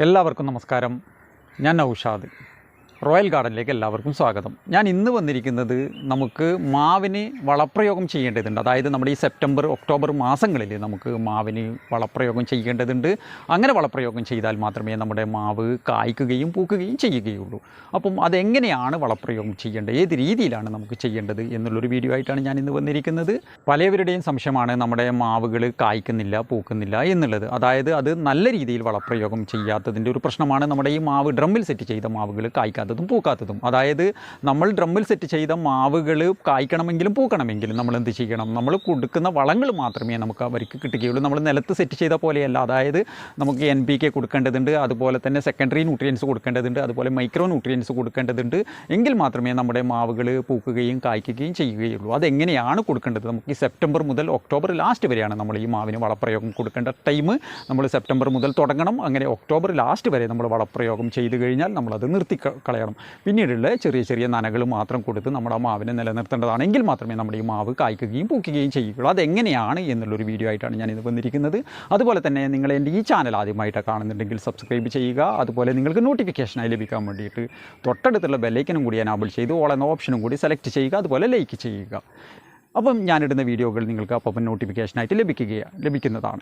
എല്ലാവർക്കും നമസ്കാരം. ഞാൻ നൗഷാദ്. റോയൽ ഗാർഡനിലേക്ക് എല്ലാവർക്കും സ്വാഗതം. ഞാൻ ഇന്ന് വന്നിരിക്കുന്നത് നമുക്ക് മാവിന് വളപ്രയോഗം ചെയ്യേണ്ടതുണ്ട്. അതായത് നമ്മുടെ ഈ സെപ്റ്റംബർ ഒക്ടോബർ മാസങ്ങളിൽ നമുക്ക് മാവിന് വളപ്രയോഗം ചെയ്യേണ്ടതുണ്ട്. അങ്ങനെ വളപ്രയോഗം ചെയ്താൽ മാത്രമേ നമ്മുടെ മാവ് കായ്ക്കുകയും പൂക്കുകയും ചെയ്യുകയുള്ളൂ. അപ്പം അതെങ്ങനെയാണ് വളപ്രയോഗം ചെയ്യേണ്ടത്? ഏത് രീതിയിലാണ് നമുക്ക് ചെയ്യേണ്ടത് എന്നുള്ളൊരു വീഡിയോ ആയിട്ടാണ് ഞാൻ ഇന്ന് വന്നിരിക്കുന്നത്. പലവരുടെയും സംശയമാണ് നമ്മുടെ മാവുകൾ കായ്ക്കുന്നില്ല പൂക്കുന്നില്ല എന്നുള്ളത്. അതായത് അത് നല്ല രീതിയിൽ വളപ്രയോഗം ചെയ്യാത്തതിന്റെ ഒരു പ്രശ്നമാണ് നമ്മുടെ ഈ മാവ്. ഡ്രമ്മിൽ സെറ്റ് ചെയ്ത മാവുകൾ കായ്ക്കാത്തതും പൂക്കാത്തതും. അതായത് നമ്മൾ ഡ്രമ്മിൽ സെറ്റ് ചെയ്ത മാവുകൾ കായ്ക്കണമെങ്കിലും പൂക്കണമെങ്കിലും നമ്മൾ എന്ത് ചെയ്യണം? നമ്മൾ കൊടുക്കുന്ന വളങ്ങൾ മാത്രമേ നമുക്ക് അവർക്ക് കിട്ടുകയുള്ളൂ. നമ്മൾ നിലത്ത് സെറ്റ് ചെയ്ത പോലെയല്ല. അതായത് നമുക്ക് എൻ പി കെ കൊടുക്കേണ്ടതുണ്ട്. അതുപോലെ തന്നെ സെക്കൻഡറി ന്യൂട്രിയൻസ് കൊടുക്കേണ്ടതുണ്ട്. അതുപോലെ മൈക്രോ ന്യൂട്രിയൻസ് കൊടുക്കേണ്ടതുണ്ട്. എങ്കിൽ മാത്രമേ നമ്മുടെ മാവുകൾ പൂക്കുകയും കായ്ക്കുകയും ചെയ്യുകയുള്ളൂ. അതെങ്ങനെയാണ് കൊടുക്കേണ്ടത്? നമുക്ക് ഈ സെപ്റ്റംബർ മുതൽ ഒക്ടോബർ ലാസ്റ്റ് വരെയാണ് നമ്മൾ ഈ മാവിന് വളപ്രയോഗം കൊടുക്കേണ്ട ടൈം നമ്മൾ സെപ്റ്റംബർ മുതൽ തുടങ്ങണം. അങ്ങനെ ഒക്ടോബർ ലാസ്റ്റ് വരെ നമ്മൾ വളപ്രയോഗം ചെയ്തു കഴിഞ്ഞാൽ നമ്മളത് നിർത്തി ക- കളയണം പിന്നീടുള്ള ചെറിയ ചെറിയ നനകൾ മാത്രം കൊടുത്ത് നമ്മുടെ ആ മാവിനെ നിലനിർത്തേണ്ടതാണ്. എങ്കിൽ മാത്രമേ നമ്മുടെ ഈ മാവ് കായ്ക്കുകയും പൂക്കുകയും ചെയ്യുകയുള്ളൂ. അതെങ്ങനെയാണ് എന്നുള്ളൊരു വീഡിയോ ആയിട്ടാണ് ഞാനിത് വന്നിരിക്കുന്നത്. അതുപോലെ തന്നെ നിങ്ങൾ എന്റെ ഈ ചാനൽ ആദ്യമായിട്ട് കാണുന്നുണ്ടെങ്കിൽ സബ്സ്ക്രൈബ് ചെയ്യുക. അതുപോലെ നിങ്ങൾക്ക് നോട്ടിഫിക്കേഷനായി ലഭിക്കാൻ വേണ്ടിയിട്ട് തൊട്ടടുത്തുള്ള ബെല്ലൈക്കനും കൂടി എനാബിൾ ചെയ്ത് ഓൾ എന്ന ഓപ്ഷനും കൂടി സെലക്ട് ചെയ്യുക. അതുപോലെ ലൈക്ക് ചെയ്യുക. അപ്പം ഞാനിടുന്ന വീഡിയോകൾ നിങ്ങൾക്ക് അപ്പം നോട്ടിഫിക്കേഷനായിട്ട് ലഭിക്കുകയാണ് ലഭിക്കുന്നതാണ്.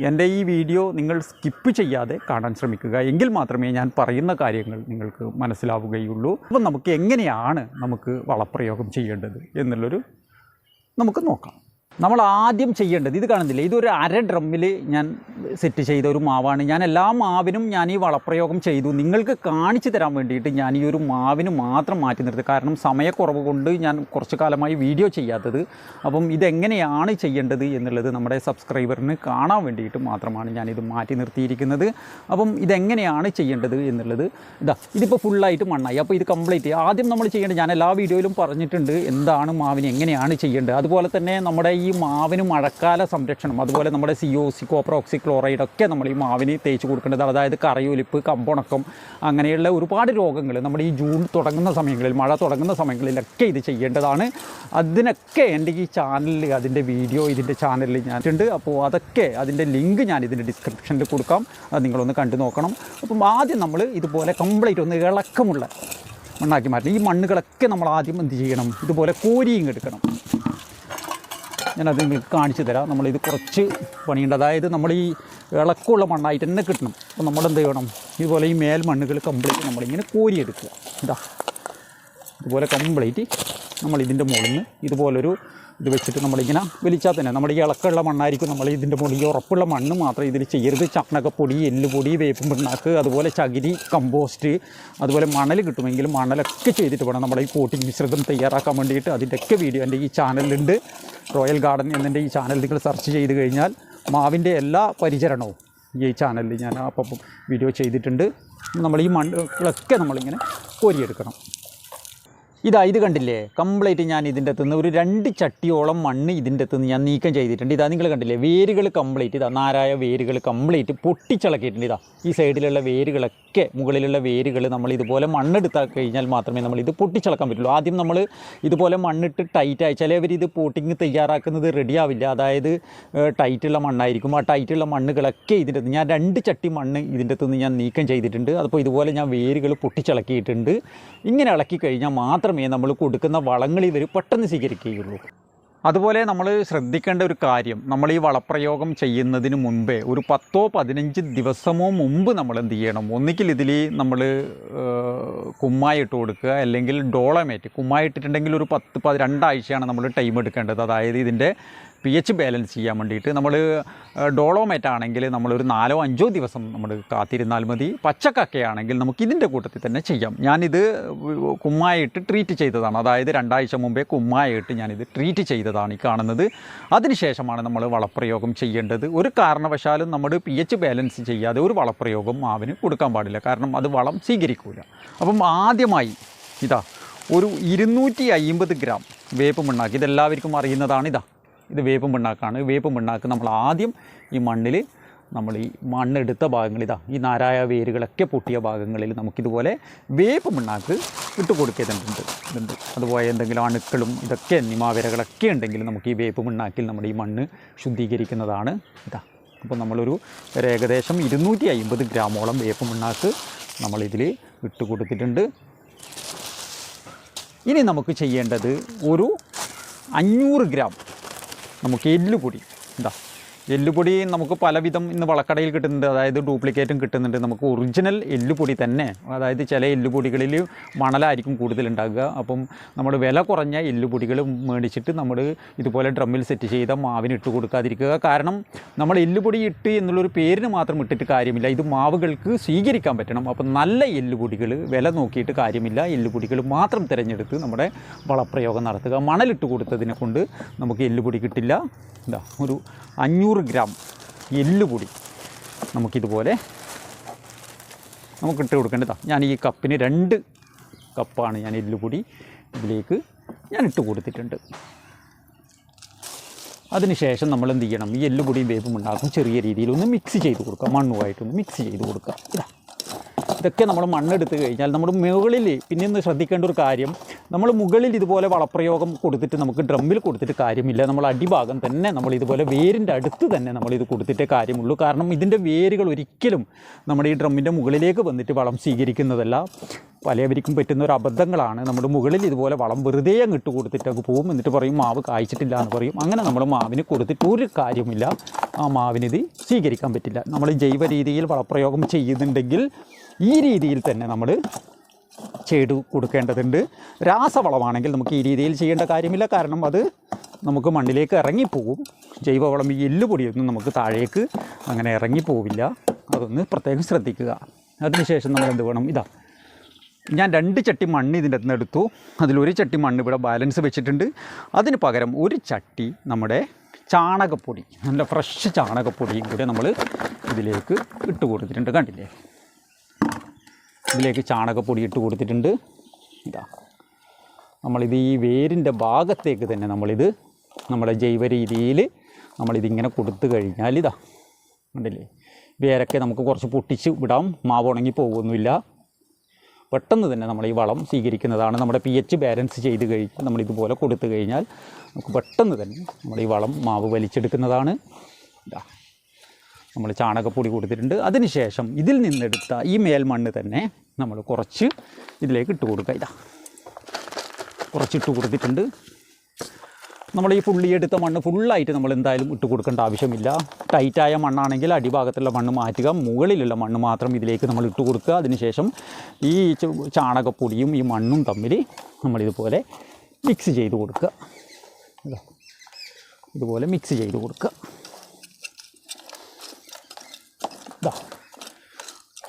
എന്റെ ഈ വീഡിയോ നിങ്ങൾ സ്കിപ്പ് ചെയ്യാതെ കാണാൻ ശ്രമിക്കുക. എങ്കിൽ മാത്രമേ ഞാൻ പറയുന്ന കാര്യങ്ങൾ നിങ്ങൾക്ക് മനസ്സിലാവുകയുള്ളൂ. അപ്പം നമുക്ക് എങ്ങനെയാണ് നമുക്ക് വളപ്രയോഗം ചെയ്യേണ്ടത് എന്നുള്ളൊരു നമുക്ക് നോക്കാം. നമ്മൾ ആദ്യം ചെയ്യേണ്ടത് ഇത് കാണുന്നില്ല? ഇതൊരു അര ഡ്രമ്മിൽ ഞാൻ സെറ്റ് ചെയ്ത ഒരു മാവാണ്. ഞാൻ എല്ലാ മാവിനും ഞാൻ ഈ വളപ്രയോഗം ചെയ്തു. നിങ്ങൾക്ക് കാണിച്ചു തരാൻ വേണ്ടിയിട്ട് ഞാൻ ഈ ഒരു മാവിന് മാത്രം മാറ്റി നിർത്തി. കാരണം സമയക്കുറവ് കൊണ്ട് ഞാൻ കുറച്ച് കാലമായി വീഡിയോ ചെയ്യാത്തത്. അപ്പം ഇതെങ്ങനെയാണ് ചെയ്യേണ്ടത് എന്നുള്ളത് നമ്മുടെ സബ്സ്ക്രൈബറിന് കാണാൻ വേണ്ടിയിട്ട് മാത്രമാണ് ഞാനിത് മാറ്റി നിർത്തിയിരിക്കുന്നത്. അപ്പം ഇതെങ്ങനെയാണ് ചെയ്യേണ്ടത് എന്നുള്ളത് ഇതാ ഇതിപ്പോൾ ഫുള്ളായിട്ട് മണ്ണായി. അപ്പോൾ ഇത് കംപ്ലീറ്റ് ആദ്യം നമ്മൾ ചെയ്യേണ്ടത് ഞാൻ എല്ലാ വീഡിയോയിലും പറഞ്ഞിട്ടുണ്ട് എന്താണ് മാവിന് എങ്ങനെയാണ് ചെയ്യേണ്ടത്. അതുപോലെ തന്നെ നമ്മുടെ ഈ മാവിന് മഴക്കാല സംരക്ഷണം. അതുപോലെ നമ്മുടെ C O C copper oxychloride ഒക്കെ നമ്മൾ ഈ മാവിന് തേച്ച് കൊടുക്കേണ്ടത്. അതായത് കറയൊലിപ്പ് കമ്പുണക്കം അങ്ങനെയുള്ള ഒരുപാട് രോഗങ്ങൾ നമ്മുടെ ഈ ജൂൺ തുടങ്ങുന്ന സമയങ്ങളിൽ മഴ തുടങ്ങുന്ന സമയങ്ങളിലൊക്കെ ഇത് ചെയ്യേണ്ടതാണ്. അതിനൊക്കെ എന്റെ ഈ ചാനലിൽ അതിന്റെ വീഡിയോ ഇതിന്റെ ചാനലിൽ ഞാനുണ്ട് അപ്പോൾ അതൊക്കെ അതിന്റെ ലിങ്ക് ഞാൻ ഇതിന്റെ ഡിസ്ക്രിപ്ഷനിൽ കൊടുക്കാം. അത് നിങ്ങളൊന്ന് കണ്ടു നോക്കണം. അപ്പം ആദ്യം നമ്മൾ ഇതുപോലെ കംപ്ലീറ്റ് ഒന്ന് ഇളക്കമുള്ള മണ്ണാക്കി മാറ്റണം. ഈ മണ്ണുകളൊക്കെ നമ്മൾ ആദ്യം എന്ത് ചെയ്യണം? ഇതുപോലെ കോരിയും എടുക്കണം. ഞാനത് നിങ്ങൾക്ക് കാണിച്ചു തരാം. നമ്മളിത് കുറച്ച് പണിയുണ്ട്. അതായത് നമ്മൾ ഈ ഇളക്കമുള്ള മണ്ണായിട്ട് തന്നെ കിട്ടണം. അപ്പോൾ നമ്മൾ എന്ത് ചെയ്യണം? ഇതുപോലെ ഈ മേൽ മണ്ണുകൾ കംപ്ലീറ്റ് നമ്മളിങ്ങനെ കോരിയെടുക്കുക. ഇതാ. ഇതുപോലെ കംപ്ലീറ്റ് നമ്മൾ ഇതിന്റെ മുകളിൽ നിന്ന് ഇതുപോലൊരു ഇത് വെച്ചിട്ട് നമ്മളിങ്ങനെ വലിച്ചാൽ തന്നെ നമ്മുടെ ഈ ഇളക്കമുള്ള മണ്ണായിരിക്കും നമ്മൾ ഇതിന്റെ മുകളിൽ ഉറപ്പുള്ള മണ്ണ് മാത്രം ഇതിൽ ചെയ്യരുത്. ചാണകപ്പൊടി എല്ലുപൊടി വേപ്പും പിണ്ണാക്ക് അതുപോലെ ചകിരി കമ്പോസ്റ്റ് അതുപോലെ മണൽ കിട്ടുമെങ്കിൽ മണലൊക്കെ ചെയ്തിട്ട് വേണം നമ്മുടെ ഈ കോട്ടിംഗ് മിശ്രിതം തയ്യാറാക്കാൻ വേണ്ടിയിട്ട്. അതിന്റെയൊക്കെ വീഡിയോ എന്റെ ഈ ചാനലിലുണ്ട്. റോയൽ ഗാർഡൻ എന്നെ ഈ ചാനൽ നിങ്ങൾ സെർച്ച് ചെയ്ത് കഴിഞ്ഞാൽ മാവിന്റെ എല്ലാ പരിചരണവും ഈ ചാനലിൽ ഞാൻ അപ്പം വീഡിയോ ചെയ്തിട്ടുണ്ട്. നമ്മൾ ഈ മണ്ണുകളൊക്കെ നമ്മളിങ്ങനെ കോരിയെടുക്കണം. ഇതാ ഇത് കണ്ടില്ലേ? കംപ്ലീറ്റ് ഞാൻ ഇതിന്റെ അകത്തുനിന്ന് ഒരു രണ്ട് ചട്ടിയോളം മണ്ണ് ഇതിന്റെ അകത്തുനിന്ന് ഞാൻ നീക്കം ചെയ്തിട്ടുണ്ട്. ഇതാ നിങ്ങൾ കണ്ടില്ലേ? വേരുകൾ കംപ്ലീറ്റ്. ഇതാ നാരായ വേരുകൾ കംപ്ലീറ്റ് പൊട്ടിച്ചിളക്കിയിട്ടുണ്ട്. ഇതാ ഈ സൈഡിലുള്ള വേരുകളൊക്കെ മുകളിലുള്ള വേരുകൾ നമ്മൾ ഇതുപോലെ മണ്ണെടുത്താൽ കഴിഞ്ഞാൽ മാത്രമേ നമ്മൾ ഇത് പൊട്ടിച്ചിളക്കാൻ പറ്റുള്ളൂ. ആദ്യം നമ്മൾ ഇതുപോലെ മണ്ണിട്ട് ടൈറ്റ് ടൈറ്റായി ചിലവർ ഇത് പോട്ടിങ് തയ്യാറാക്കുന്നത് റെഡിയാവില്ല അതായത് ടൈറ്റുള്ള മണ്ണായിരിക്കും. ആ ടൈറ്റുള്ള മണ്ണുകളൊക്കെ ഇതിന്റെ ഞാൻ രണ്ട് ചട്ടി മണ്ണ് ഇതിന്റെ അകത്തുനിന്ന് ഞാൻ നീക്കം ചെയ്തിട്ടുണ്ട്. അപ്പോൾ ഇതുപോലെ ഞാൻ വേരുകൾ പൊട്ടിച്ചിളക്കിയിട്ടുണ്ട്. ഇങ്ങനെ ഇളക്കി കഴിഞ്ഞാൽ മാത്രമേ നമ്മൾ കൊടുക്കുന്ന വളങ്ങൾ ഇവർ പെട്ടെന്ന് സ്വീകരിക്കുകയുള്ളൂ. അതുപോലെ നമ്മൾ ശ്രദ്ധിക്കേണ്ട ഒരു കാര്യം നമ്മൾ ഈ വളപ്രയോഗം ചെയ്യുന്നതിന് മുമ്പേ ഒരു പത്തോ പതിനഞ്ച് ദിവസമോ മുമ്പ് നമ്മൾ എന്ത് ചെയ്യണം? ഒന്നുകിൽ ഇതിൽ നമ്മൾ കുമ്മായിട്ട് കൊടുക്കുക അല്ലെങ്കിൽ ഡോളമേറ്റ് കുമ്മായിട്ടിട്ടുണ്ടെങ്കിൽ ഒരു പത്ത് പത് രണ്ടാഴ്ചയാണ് നമ്മൾ ടൈം എടുക്കേണ്ടത്. അതായത് ഇതിന്റെ പി എച്ച് ബാലൻസ് ചെയ്യാൻ വേണ്ടിയിട്ട് നമ്മൾ ഡോളോമേറ്റ് ആണെങ്കിൽ നമ്മളൊരു നാലോ അഞ്ചോ ദിവസം നമ്മൾ കാത്തിരുന്നാൽ മതി. പച്ചക്കക്കയാണെങ്കിൽ നമുക്ക് ഇതിന്റെ കൂട്ടത്തിൽ തന്നെ ചെയ്യാം. ഞാനിത് കുമ്മായിട്ട് ട്രീറ്റ് ചെയ്തതാണ്. അതായത് രണ്ടാഴ്ച മുമ്പേ കുമ്മായിട്ട് ഞാനിത് ട്രീറ്റ് ചെയ്തതാണ് ഈ കാണുന്നത്. അതിനുശേഷമാണ് നമ്മൾ വളപ്രയോഗം ചെയ്യേണ്ടത്. ഒരു കാരണവശാലും നമ്മൾ പി എച്ച് ബാലൻസ് ചെയ്യാതെ ഒരു വളപ്രയോഗം മാവിന് കൊടുക്കാൻ പാടില്ല. കാരണം അത് വളം സ്വീകരിക്കില്ല അപ്പം ആദ്യമായി ഇതാ ഒരു ഇരുന്നൂറ്റി അയ്മ്പത് ഗ്രാം വേപ്പ് മണ്ണാക്കി. ഇതെല്ലാവർക്കും അറിയുന്നതാണ്. ഇതാ വേപ്പ് പിണ്ണാക്കാണ് വേപ്പ് പിണ്ണാക്ക് നമ്മൾ ആദ്യം ഈ മണ്ണിൽ നമ്മൾ ഈ മണ്ണെടുത്ത ഭാഗങ്ങൾ ഇതാ ഈ നാരായ വേരുകളൊക്കെ പൊട്ടിയ ഭാഗങ്ങളിൽ നമുക്കിതുപോലെ വേപ്പ് മണ്ണാക്ക് ഇട്ട് കൊടുക്കേണ്ടതുണ്ട്. ഇതുണ്ട്. അതുപോലെ എന്തെങ്കിലും അണുക്കളും ഇതൊക്കെ നിമാവിരകളൊക്കെ ഉണ്ടെങ്കിൽ നമുക്ക് ഈ വേപ്പ് മണ്ണാക്കിൽ നമ്മുടെ ഈ മണ്ണ് ശുദ്ധീകരിക്കുന്നതാണ്. ഇതാ അപ്പോൾ നമ്മളൊരു ഒരു ഏകദേശം ഇരുന്നൂറ്റി അമ്പത് ഗ്രാമോളം വേപ്പ് മണ്ണാക്ക് നമ്മളിതിൽ ഇട്ട് കൊടുത്തിട്ടുണ്ട്. ഇനി നമുക്ക് ചെയ്യേണ്ടത് ഒരു അഞ്ഞൂറ് ഗ്രാം നമുക്ക് എല്ലുപൊടി എന്താ എല്ലുപൊടി നമുക്ക് പലവിധം ഇന്ന് വളക്കടയിൽ കിട്ടുന്നുണ്ട്. അതായത് ഡ്യൂപ്ലിക്കേറ്റും കിട്ടുന്നുണ്ട്. നമുക്ക് ഒറിജിനൽ എല്ലുപൊടി തന്നെ. അതായത് ചില എല്ലുപൊടികളിൽ മണലായിരിക്കും കൂടുതലുണ്ടാകുക അപ്പം നമ്മൾ വില കുറഞ്ഞ എല്ലുപൊടികൾ മേടിച്ചിട്ട് നമ്മൾ ഇതുപോലെ ഡ്രമ്മിൽ സെറ്റ് ചെയ്ത മാവിന് ഇട്ട് കൊടുക്കാതിരിക്കുക. കാരണം നമ്മൾ എല്ലുപൊടി ഇട്ട് എന്നുള്ളൊരു പേരിന് മാത്രം ഇട്ടിട്ട് കാര്യമില്ല. ഇത് മാവുകൾക്ക് സ്വീകരിക്കാൻ പറ്റണം. അപ്പം നല്ല എല്ലുപൊടികൾ വില നോക്കിയിട്ട് കാര്യമില്ല. എല്ലുപൊടികൾ മാത്രം തിരഞ്ഞെടുത്ത് നമ്മുടെ വളപ്രയോഗം നടത്തുക. മണലിട്ട് കൊടുത്തതിനെ കൊണ്ട് നമുക്ക് എല്ലുപൊടി കിട്ടില്ല. എന്താ ഒരു അഞ്ഞൂറ് ഗ്രാം എല്ലുപൊടി നമുക്കിതുപോലെ നമുക്ക് ഇട്ട് കൊടുക്കേണ്ടതാണ് ഞാൻ ഈ കപ്പിന് രണ്ട് കപ്പാണ് ഞാൻ എല്ലുപൊടി ഇതിലേക്ക് ഞാൻ ഇട്ട് കൊടുത്തിട്ടുണ്ട്. അതിനുശേഷം നമ്മൾ എന്ത് ചെയ്യണം? ഈ എല്ലുപൊടിയും വേപ്പും ഉണ്ടാക്കും. ചെറിയ രീതിയിൽ ഒന്ന് മിക്സ് ചെയ്ത് കൊടുക്കുക മണ്ണുമായിട്ടൊന്ന് മിക്സ് ചെയ്ത് കൊടുക്കുക ഇതാ. ഇതൊക്കെ നമ്മൾ മണ്ണെടുത്ത് കഴിഞ്ഞാൽ നമ്മുടെ മുകളിൽ പിന്നെ ഒന്ന് ശ്രദ്ധിക്കേണ്ട ഒരു കാര്യം നമ്മൾ മുകളിൽ ഇതുപോലെ വളപ്രയോഗം കൊടുത്തിട്ട് നമുക്ക് ഡ്രമ്മിൽ കൊടുത്തിട്ട് കാര്യമില്ല. നമ്മൾ അടിഭാഗം തന്നെ നമ്മൾ ഇതുപോലെ വേരിന്റെ അടുത്ത് തന്നെ നമ്മൾ ഇത് കൊടുത്തിട്ടേ കാര്യമുള്ളൂ. കാരണം ഇതിന്റെ വേരുകൾ ഒരിക്കലും നമ്മുടെ ഈ ഡ്രമ്മിന്റെ മുകളിലേക്ക് വന്നിട്ട് വളം സ്വീകരിക്കുന്നതല്ല. പലവരിക്കും പറ്റുന്ന ഒരു അബദ്ധങ്ങളാണ്. നമ്മുടെ മുകളിൽ ഇതുപോലെ വളം വെറുതെ അങ്ങ് ഇട്ട് കൊടുത്തിട്ട് അങ്ങ് പോകും എന്നിട്ട് പറയും മാവ് കായ്ച്ചിട്ടില്ല എന്ന് പറയും. അങ്ങനെ നമ്മൾ മാവിന് കൊടുത്തിട്ട് ഒരു കാര്യമില്ല. ആ മാവിനിത് സ്വീകരിക്കാൻ പറ്റില്ല. നമ്മൾ ജൈവ രീതിയിൽ വളപ്രയോഗം ചെയ്യുന്നുണ്ടെങ്കിൽ ഈ രീതിയിൽ തന്നെ നമ്മൾ ചെയ്തു കൊടുക്കേണ്ടതുണ്ട്. രാസവളമാണെങ്കിൽ നമുക്ക് ഈ രീതിയിൽ ചെയ്യേണ്ട കാര്യമില്ല. കാരണം അത് നമുക്ക് മണ്ണിലേക്ക് ഇറങ്ങിപ്പോവും. ജൈവവളം ഈ എല്ലുപൊടിയൊന്നും നമുക്ക് താഴേക്ക് അങ്ങനെ ഇറങ്ങിപ്പോവില്ല. അതൊന്ന് പ്രത്യേകം ശ്രദ്ധിക്കുക. അതിനുശേഷം നമ്മൾ എന്ത് വേണം? ഇതാ. ഞാൻ രണ്ട് ചട്ടി മണ്ണ് ഇതിന്റെ അകത്ത് എടുത്തു. അതിലൊരു ചട്ടി മണ്ണ് ഇവിടെ ബാലൻസ് വെച്ചിട്ടുണ്ട്. അതിന് പകരം ഒരു ചട്ടി നമ്മുടെ ചാണകപ്പൊടി നല്ല ഫ്രഷ് ചാണകപ്പൊടിയും കൂടെ നമ്മൾ ഇതിലേക്ക് ഇട്ട് കൊടുത്തിട്ടുണ്ട്. കണ്ടില്ലേ? ഇതിലേക്ക് ചാണകപ്പൊടി ഇട്ട് കൊടുത്തിട്ടുണ്ട്. ഇതാ. നമ്മളിത് ഈ വേരിന്റെ ഭാഗത്തേക്ക് തന്നെ നമ്മളിത് നമ്മുടെ ജൈവ രീതിയിൽ നമ്മളിതിങ്ങനെ കൊടുത്തു കഴിഞ്ഞാൽ ഇതാ. ഉണ്ടല്ലേ വേരൊക്കെ നമുക്ക് കുറച്ച് പൊട്ടിച്ച് വിടാം. മാവ് ഉണങ്ങി പോകുന്നില്ല. പെട്ടെന്ന് തന്നെ നമ്മൾ ഈ വളം സ്വീകരിക്കുന്നതാണ്. നമ്മുടെ പി എച്ച് ബാലൻസ് ചെയ്ത് കഴിഞ്ഞ് നമ്മൾ ഇതുപോലെ കൊടുത്തു കഴിഞ്ഞാൽ നമുക്ക് പെട്ടെന്ന് തന്നെ നമ്മൾ ഈ വളം മാവ് വലിച്ചെടുക്കുന്നതാണ്. ഇതാ. നമ്മൾ ചാണകപ്പൊടി കൊടുത്തിട്ടുണ്ട്. അതിനുശേഷം ഇതിൽ നിന്നെടുത്ത ഈ മേൽമണ്ണ് തന്നെ നമ്മൾ കുറച്ച് ഇതിലേക്ക് ഇട്ട് കൊടുക്കുക. ഇതാ. കുറച്ചിട്ട് കൊടുത്തിട്ടുണ്ട്. നമ്മൾ ഈ ഫുള്ളി എടുത്ത മണ്ണ് ഫുള്ളായിട്ട് നമ്മൾ എന്തായാലും ഇട്ട് കൊടുക്കേണ്ട ആവശ്യമില്ല. ടൈറ്റായ മണ്ണാണെങ്കിൽ അടിഭാഗത്തുള്ള മണ്ണ് മാറ്റുക. മുകളിലുള്ള മണ്ണ് മാത്രം ഇതിലേക്ക് നമ്മൾ ഇട്ട് കൊടുക്കുക. അതിനുശേഷം ഈ ചാണകപ്പൊടിയും ഈ മണ്ണും തമ്മിൽ നമ്മളിതുപോലെ മിക്സ് ചെയ്ത് കൊടുക്കുക. ഇതാ. ഇതുപോലെ മിക്സ് ചെയ്ത് കൊടുക്കുക.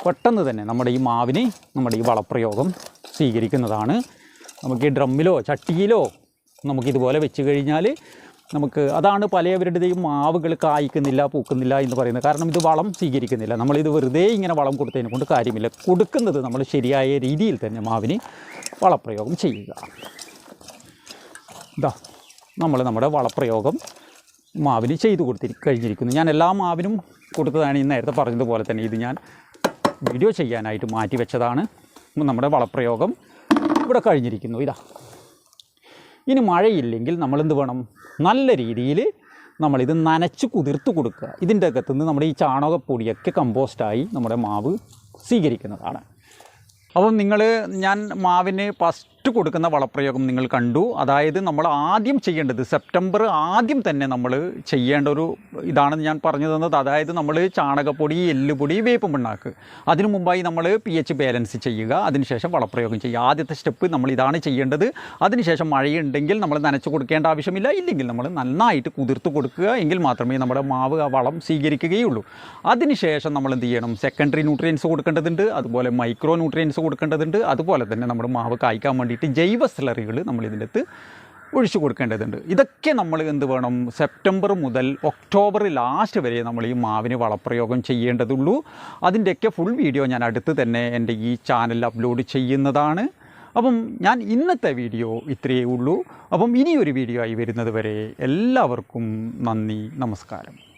പെട്ടെന്ന് തന്നെ നമ്മുടെ ഈ മാവിന് നമ്മുടെ ഈ വളപ്രയോഗം സ്വീകരിക്കുന്നതാണ്. നമുക്ക് ഈ ഡ്രമ്മിലോ ചട്ടിയിലോ നമുക്കിതുപോലെ വെച്ച് കഴിഞ്ഞാൽ നമുക്ക് അതാണ് പലവരുടെയും മാവുകൾ കായ്ക്കുന്നില്ല പൂക്കുന്നില്ല എന്ന് പറയുന്നത്. കാരണം ഇത് വളം സ്വീകരിക്കുന്നില്ല. നമ്മളിത് വെറുതെ ഇങ്ങനെ വളം കൊടുത്തതിനെ കൊണ്ട് കാര്യമില്ല. കൊടുക്കുന്നത് നമ്മൾ ശരിയായ രീതിയിൽ തന്നെ മാവിന് വളപ്രയോഗം ചെയ്യുക. ഇതാ നമ്മൾ നമ്മുടെ വളപ്രയോഗം മാവിന് ചെയ്തു കൊടുത്തി കഴിഞ്ഞിരിക്കുന്നു. ഞാൻ എല്ലാ മാവിനും കൊടുത്തതാണ് ഈ നേരത്തെ പറഞ്ഞതുപോലെ തന്നെ. ഇത് ഞാൻ വീഡിയോ ചെയ്യാനായിട്ട് മാറ്റി വെച്ചതാണ്. നമ്മുടെ വളപ്രയോഗം ഇവിടെ കഴിഞ്ഞിരിക്കുന്നു. ഇതാ. ഇനി മഴയില്ലെങ്കിൽ നമ്മളെന്ത് വേണം? നല്ല രീതിയിൽ നമ്മളിത് നനച്ച് കുതിർത്ത് കൊടുക്കുക. ഇതിന്റെ അകത്തുനിന്ന് നമ്മുടെ ഈ ചാണകപ്പൊടിയൊക്കെ കമ്പോസ്റ്റായി നമ്മുടെ മാവ് സ്വീകരിക്കുന്നതാണ്. അപ്പം നിങ്ങൾ ഞാൻ മാവിന് ഫസ്റ്റ് കൊടുക്കുന്ന വളപ്രയോഗം നിങ്ങൾ കണ്ടു. അതായത് നമ്മൾ ആദ്യം ചെയ്യേണ്ടത് സെപ്റ്റംബർ ആദ്യം തന്നെ നമ്മൾ ചെയ്യേണ്ട ഒരു ഇതാണെന്ന് ഞാൻ പറഞ്ഞു തന്നത് അതായത് നമ്മൾ ചാണകപ്പൊടി എല്ലുപൊടി വേപ്പ് പിണ്ണാക്ക് അതിനു മുമ്പായി നമ്മൾ പി എച്ച് ബാലൻസ് ചെയ്യുക. അതിനുശേഷം വളപ്രയോഗം ചെയ്യുക. ആദ്യത്തെ സ്റ്റെപ്പ് നമ്മൾ ഇതാണ് ചെയ്യേണ്ടത്. അതിനുശേഷം മഴയുണ്ടെങ്കിൽ നമ്മൾ നനച്ച് കൊടുക്കേണ്ട ആവശ്യമില്ല. ഇല്ലെങ്കിൽ നമ്മൾ നന്നായിട്ട് കുതിർത്ത് കൊടുക്കുക. എങ്കിൽ മാത്രമേ നമ്മുടെ മാവ് ആ വളം സ്വീകരിക്കുകയുള്ളൂ. അതിനുശേഷം നമ്മൾ എന്ത് ചെയ്യണം? സെക്കൻഡറി ന്യൂട്രിയൻസ് കൊടുക്കേണ്ടതുണ്ട്. അതുപോലെ മൈക്രോ ന്യൂട്രിയൻസ് കൊടുക്കേണ്ടതുണ്ട്. അതുപോലെ തന്നെ നമ്മുടെ മാവ് കായ്ക്കാൻ വേണ്ടിയിട്ട് ജൈവ സ്ലറികൾ നമ്മൾ ഇതിനകത്ത് ഒഴിച്ചു കൊടുക്കേണ്ടതുണ്ട്. ഇതൊക്കെ നമ്മൾ എന്ത് വേണം? സെപ്റ്റംബർ മുതൽ ഒക്ടോബർ ലാസ്റ്റ് വരെ നമ്മൾ ഈ മാവിന് വളപ്രയോഗം ചെയ്യേണ്ടതുള്ളൂ. അതിന്റെയൊക്കെ ഫുൾ വീഡിയോ ഞാൻ അടുത്ത് തന്നെ എന്റെ ഈ ചാനലിൽ അപ്ലോഡ് ചെയ്യുന്നതാണ്. അപ്പം ഞാൻ ഇന്നത്തെ വീഡിയോ ഇത്രയേ ഉള്ളൂ. അപ്പം ഇനിയൊരു വീഡിയോ ആയി വരുന്നത് വരെ എല്ലാവർക്കും നന്ദി നമസ്കാരം.